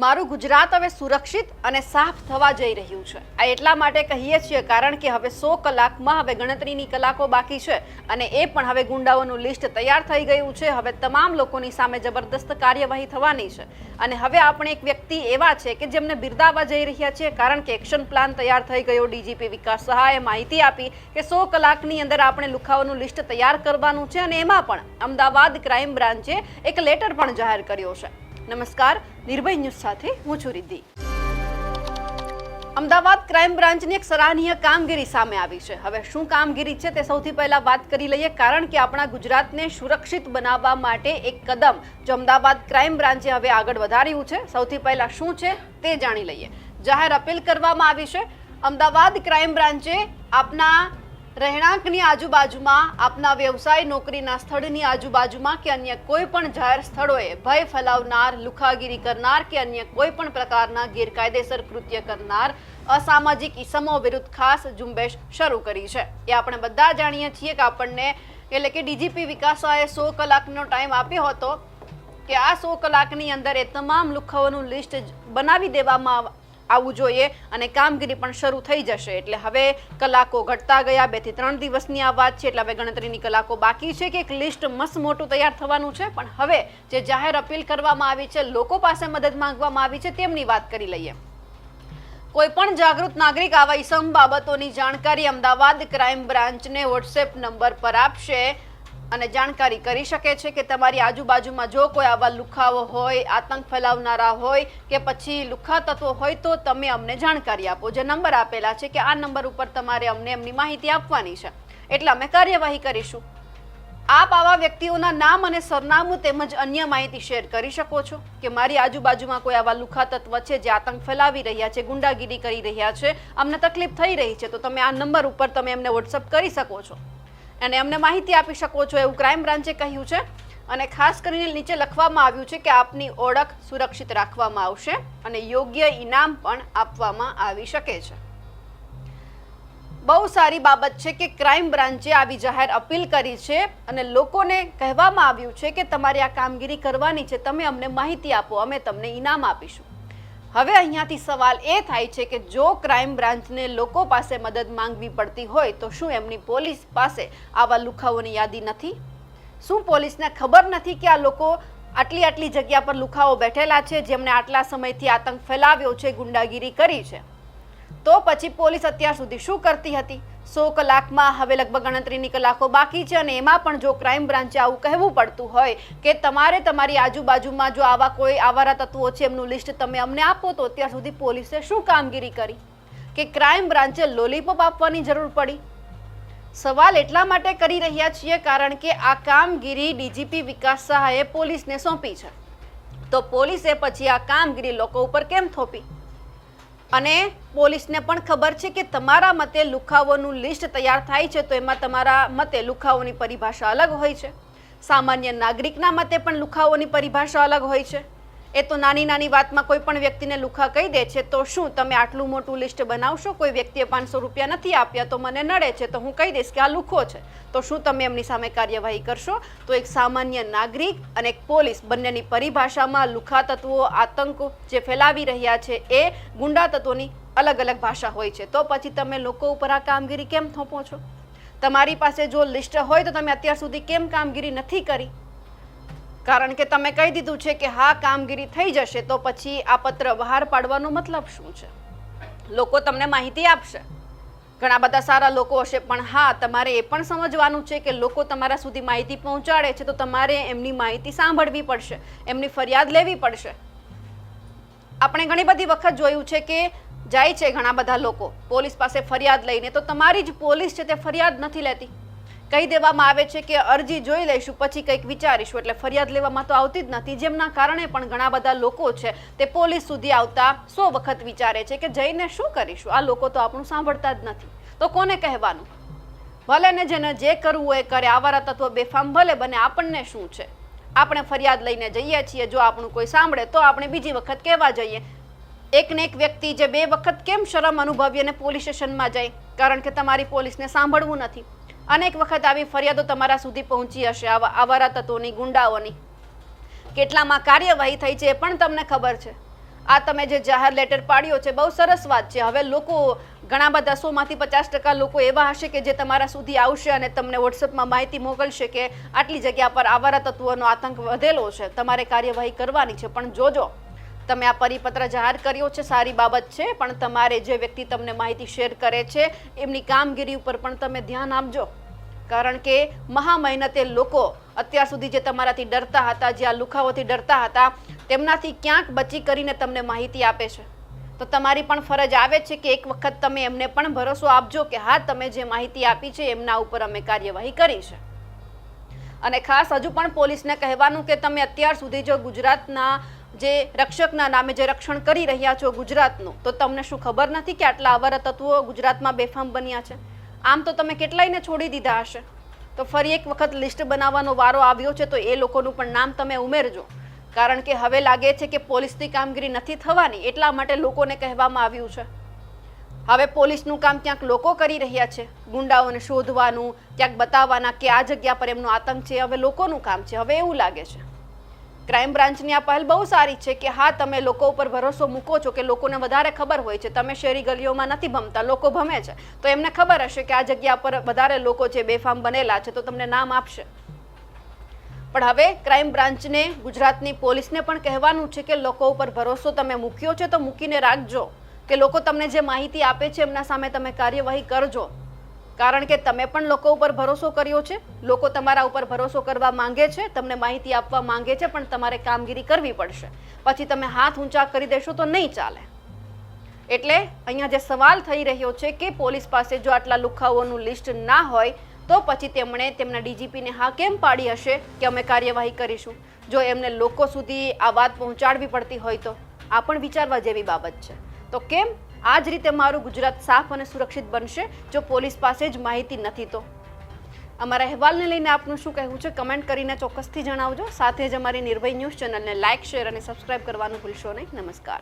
મારું ગુજરાત હવે સુરક્ષિત અને સાફ થવા જઈ રહ્યું છે. આ એટલા માટે કહીએ છીએ કારણ કે હવે સો કલાકમાં હવે ગણતરીની કલાકો બાકી છે અને એ પણ હવે ગુંડાઓનું લિસ્ટ તૈયાર થઈ ગયું છે. હવે તમામ લોકોની સામે જબરદસ્ત કાર્યવાહી થવાની છે. અને હવે આપણે એક વ્યક્તિ એવા છે કે જેમને બિરદાવવા જઈ રહ્યા છીએ કારણ કે એક્શન પ્લાન તૈયાર થઈ ગયો. ડીજીપી વિકાસ સહાયે માહિતી આપી કે સો કલાકની અંદર આપણે લુખાઓનું લિસ્ટ તૈયાર કરવાનું છે અને એમાં પણ અમદાવાદ ક્રાઇમ બ્રાન્ચે એક લેટર પણ જાહેર કર્યો છે. નમસ્કાર, નિર્ભય ન્યૂઝ સાથે હું છું રિદ્ધિ. અમદાવાદ ક્રાઇમ બ્રાન્ચની એક સરાહનીય કામગીરી સામે આવી છે. હવે શું કામગીરી છે તે સૌથી પહેલા વાત કરી લઈએ, કારણ કે આપણા ગુજરાતને સુરક્ષિત બનાવવા માટે એક કદમ જો અમદાવાદ ક્રાઇમ બ્રાન્ચે હવે આગળ વધાર્યું છે, સૌથી પહેલા શું છે તે જાણી લઈએ. જાહેર અપીલ કરવામાં આવી છે. અમદાવાદ ક્રાઇમ બ્રાન્ચે આપના રહેણાંકની આજુબાજુમાં આપના વ્યવસાય નોકરીના સ્થળની આજુબાજુમાં કે અન્ય કોઈ પણ જાહેર સ્થળોએ ભય ફેલાવનાર, લુખાગીરી કરનાર કે અન્ય કોઈ પણ પ્રકારના ગેરકાયદેસર કૃત્ય કરનાર અસામાજિક ઇસમો વિરુદ્ધ ખાસ ઝુંબેશ શરૂ કરી છે. એ આપણે બધા જાણીએ છીએ કે આપણને એટલે કે ડીજીપી વિકાસાએ સો કલાકનો ટાઈમ આપ્યો હતો કે આ સો કલાકની અંદર એ તમામ લુખાઓનું લિસ્ટ બનાવી દેવામાં આવવું જોઈએ અને કામગીરી પણ શરૂ થઈ જશે. એટલે હવે કલાકો ઘટતા ગયા, બેથી ત્રણ દિવસની આ વાત છે. એટલે હવે ગણતરીની કલાકો બાકી છે કે એક લિસ્ટ મસ્ત મોટું તૈયાર થવાનું છે. પણ હવે જે જાહેર અપીલ કરવામાં આવી છે, લોકો પાસે મદદ માંગવામાં આવી છે, તેમની વાત કરી લઈએ. કોઈ પણ જાગૃત નાગરિક આવા ઇસમ બાબતોની જાણકારી અમદાવાદ ક્રાઇમ બ્રાન્ચને વોટ્સએપ નંબર પર આપશે. અને જાણકારી કરી શકે છે કે તમારી આજુબાજુમાં જો કોઈ આવા લુખાઓ હોય, આતંક ફેલાવનારા હોય કે પછી લુખા તત્વો હોય તો તમે અમને જાણકારી આપો. જે નંબર આપેલા છે કે આ નંબર ઉપર તમારે અમને એમની માહિતી આપવાની છે. એટલે અમે કાર્યવાહી કરીશું. આપ આવા વ્યક્તિઓના નામ અને સરનામું તેમજ અન્ય માહિતી શેર કરી શકો છો કે મારી આજુબાજુમાં કોઈ આવા લુખા તત્વ છે જે આતંક ફેલાવી રહ્યા છે, ગુંડાગીરી કરી રહ્યા છે, અમને તકલીફ થઈ રહી છે, તો તમે આ નંબર ઉપર તમે એમને વોટ્સઅપ કરી શકો છો. અને અમને માહિતી આપી શકો છો એવું ક્રાઇમ બ્રાન્ચે કહ્યું છે. અને ખાસ કરીને નીચે લખવામાં આવ્યું છે કે આપની ઓળખ સુરક્ષિત રાખવામાં આવશે અને યોગ્ય ઇનામ પણ આપવામાં આવી શકે છે. બહુ સારી બાબત છે કે ક્રાઇમ બ્રાન્ચે આવી જાહેર અપીલ કરી છે અને લોકોને કહેવામાં આવ્યું છે કે તમારે આ કામગીરી કરવાની છે. તમે અમને માહિતી આપો, અમે તમને ઇનામ આપીશું. હવે અહીંયાથી સવાલ એ થાય છે કે જો ક્રાઇમ બ્રાન્ચને લોકો પાસે મદદ માંગવી પડતી હોય, તો શું એમની પોલીસ પાસે આવા લુખાઓની યાદી નથી? શું પોલીસને ખબર નથી કે આ લોકો આટલી આટલી જગ્યા પર લુખાઓ બેઠેલા છે, જેમણે આટલા સમયથી આતંક ફેલાવ્યો છે, ગુંડાગીરી કરી છે? તો પછી પોલીસ અત્યાર સુધી શું કરતી હતી? સો કલાકમાં હવે લગભગ ગણતરીની કલાકો બાકી છે અને એમાં પણ જો ક્રાઇમ બ્રાન્ચે આવું કહેવું પડતું હોય કે તમારે તમારી આજુબાજુમાં જો આવા કોઈ આવારા તત્વો છે એમનું લિસ્ટ તમે અમને આપો, તો અત્યાર સુધી પોલીસે શું કામગીરી કરી? કે ક્રાઇમ બ્રાન્ચે લોલીપોપ આપવાની જરૂર પડી? સવાલ એટલા માટે કરી રહ્યા છીએ કારણ કે આ કામગીરી ડીજીપી વિકાસ સહાયે પોલીસને સોંપી છે. તો પોલીસે પછી આ કામગીરી લોકો ઉપર કેમ થોપી? અને પોલીસને પણ ખબર છે કે તમારા મતે લુખાઓનું લિસ્ટ તૈયાર થાય છે તો એમાં તમારા મતે લુખાઓની પરિભાષા અલગ હોય છે. સામાન્ય નાગરિકના મતે પણ લુખાઓની પરિભાષા અલગ હોય છે. એ તો નાની નાની વાતમાં કોઈ પણ વ્યક્તિને લુખા કહી દે છે, તો શું તમે આટલું મોટું લિસ્ટ બનાવશો? કોઈ વ્યક્તિએ પાંચસો રૂપિયા નથી આપ્યા, તો મને નડે છે, તો હું કહી દઈશ કે આ લુખો છે. તો શું તમે એમની સામે કાર્યવાહી કરશો? તો એક સામાન્ય નાગરિક અને એક પોલીસ બંનેની પરિભાષામાં લુખા તત્વો, આતંક જે ફેલાવી રહ્યા છે, એ ગુંડા તત્વોની અલગ અલગ ભાષા હોય છે. તો પછી તમે લોકો ઉપર આ કામગીરી કેમ થોપો છો? તમારી પાસે જો લિસ્ટ હોય તો તમે અત્યાર સુધી કેમ કામગીરી નથી કરી? કારણ કે તમે કહી દીધું છે કે હા, કામગીરી થઈ જશે, તો પછી આ પત્ર બહાર પાડવાનો મતલબ શું છે? લોકો તમને માહિતી આપશે. ઘણા બધા સારા લોકો હશે, પણ હા, તમારે એ પણ સમજવાનું છે કે લોકો તમારા સુધી માહિતી પહોંચાડે છે, તો તમારે એમની માહિતી સાંભળવી પડશે, એમની ફરિયાદ લેવી પડશે. આપણે ઘણી બધી વખત જોયું છે કે જાય છે ઘણા બધા લોકો, પોલીસ પાસે ફરિયાદ લઈને, તો તમારી જ પોલીસ છે તે ફરિયાદ નથી લેતી. કહી દેવામાં આવે છે કે અરજી જોઈ લઈશું, પછી કંઈક વિચારીશું. એટલે ફરિયાદ લેવામાં તો આવતી જ નથી. જેમના કારણે પણ ઘણા બધા લોકો છે, તે પોલીસ સુધી આવતા સો વખત વિચારે છે કે જઈને શું કરીશું? આ લોકો તો આપણું સાંભળતા જ નથી. તો કોને કહેવાનું? ભલે ને જેને જે કરવું એ કરે. આવારા તત્વો બેફામ ભલે બને, આપણને શું છે? આપણે ફરિયાદ લઈને જઈએ છીએ, જો આપણું કોઈ સાંભળે, તો આપણે બીજી વખત કહેવા જઈએ? એક ને એક વ્યક્તિ જે બે વખત કેમ શરમ અનુભવી અને પોલીસ સ્ટેશનમાં જાય? કારણ કે તમારી પોલીસને સાંભળવું નથી. અનેક વખત આવી ફરિયાદો તમારા સુધી પહોંચી હશે. આવા આવારા તત્વોની, ગુંડાઓની. કેટલામાં કાર્યવાહી થઈ છે એ પણ તમને ખબર છે. આ તમે જે જાહેર લેટર પાડ્યો છે, બહુ સરસ વાત છે. હવે લોકો ઘણા બધા સોમાંથી પચાસ ટકા લોકો એવા હશે કે જે તમારા સુધી આવશે અને તમને વોટ્સઅપમાં માહિતી મોકલશે કે આટલી જગ્યા પર આવારા તત્વોનો આતંક વધેલો છે. તમારે કાર્યવાહી કરવાની છે. પણ જોજો. તમે આ પરિપત્ર જાહેર કર્યો છે, સારી બાબત છે, પણ તમારે જે વ્યક્તિ તમને માહિતી શેર કરે છે, એમની કામગીરી ઉપર પણ તમે ધ્યાન આપજો. કારણ કે મહા મહેનતે લોકો અત્યાર સુધી જે તમારાથી ડરતા હતા, જે આ લુખાઓથી ડરતા હતા, તેમનાથી ક્યાંક બચી કરીને તમને માહિતી આપે છે. તો તમારી પણ ફરજ આવે છે કે એક વખત તમે એમને પણ ભરોસો આપજો કે હા, તમે જે માહિતી આપી છે, એમના ઉપર અમે કાર્યવાહી કરી છે. અને ખાસ હજુ પણ પોલીસને કહેવાનું કે તમે અત્યાર સુધી જો ગુજરાતના જે રક્ષકના નામે જે રક્ષણ કરી રહ્યા છો ગુજરાતનું, તો તમને શું ખબર નથી કે આટલા અવર તત્વો ગુજરાતમાં બેફામ બન્યા છે? આમ તો તમે કેટલાયને છોડી દીધા હશે? તો ફરી એક વખત લિસ્ટ બનાવવાનો વારો આવ્યો છે, તો એ લોકોનું પણ નામ તમે ઉમેરજો. કારણ કે હવે લાગે છે કે પોલીસની કામગીરી નથી થવાની, એટલા માટે લોકોને કહેવામાં આવ્યું છે. હવે પોલીસનું કામ ક્યાંક લોકો કરી રહ્યા છે, ગુંડાઓને શોધવાનું, ક્યાંક બતાવવાના કે આ જગ્યા પર એમનો આતંક છે, હવે લોકોનું કામ છે, હવે એવું લાગે છે. ક્રાઇમ બ્રાન્ચની આ પહેલ બહુ સારી છે કે હા, તમે લોકો ઉપર ભરોસો મૂકો છો કે લોકોને વધારે ખબર હોય છે. તમે શેરી ગલીઓમાં નથી ભમતા, લોકો ભમે છે. તો એમને ખબર હશે કે આ જગ્યા પર વધારે લોકો છે બેફામ બનેલા છે તો તમને નામ આપશે. પણ હવે ક્રાઇમ બ્રાન્ચને ગુજરાતની પોલીસને પણ કહેવાનું છે કે લોકો ઉપર ભરોસો તમે મૂક્યો છે તો મૂકીને રાખજો. કે લોકો તમને જે માહિતી આપે છે એમના સામે તમે કાર્યવાહી કરજો. કારણ કે તમે પણ લોકો ઉપર ભરોસો કર્યો છે. લોકો તમારા ઉપર ભરોસો કરવા માંગે છે. તમને માહિતી આપવા માંગે છે, પણ તમારે કામગીરી કરવી પડશે. પછી તમે હાથ ઊંચા કરી દેશો તો નહીં ચાલે. એટલે અહીંયા જે સવાલ થઈ રહ્યો છે કે પોલીસ પાસે જો આટલા લુખાઓનું લિસ્ટ ના હોય, તો પછી તેમણે તેમના ડીજીપીને હા કેમ પાડી હશે કે અમે કાર્યવાહી કરીશું? જો એમને લોકો સુધી આ વાત પહોંચાડવી પડતી હોય તો? આ પણ વિચારવા જેવી બાબત છે. તો કેમ આ જ રીતે મારું ગુજરાત સાફ અને સુરક્ષિત બનશે, જો પોલીસ પાસે જ માહિતી નથી તો. અમારા અહેવાલને લઈને આપનું શું કહેવું છે, કમેન્ટ કરીને ચોક્કસથી જણાવજો. સાથે જ અમારી નિર્ભય ન્યૂઝ ચેનલને લાઇક, શેર અને સબસ્ક્રાઇબ કરવાનું ભૂલશો નહીં. નમસ્કાર.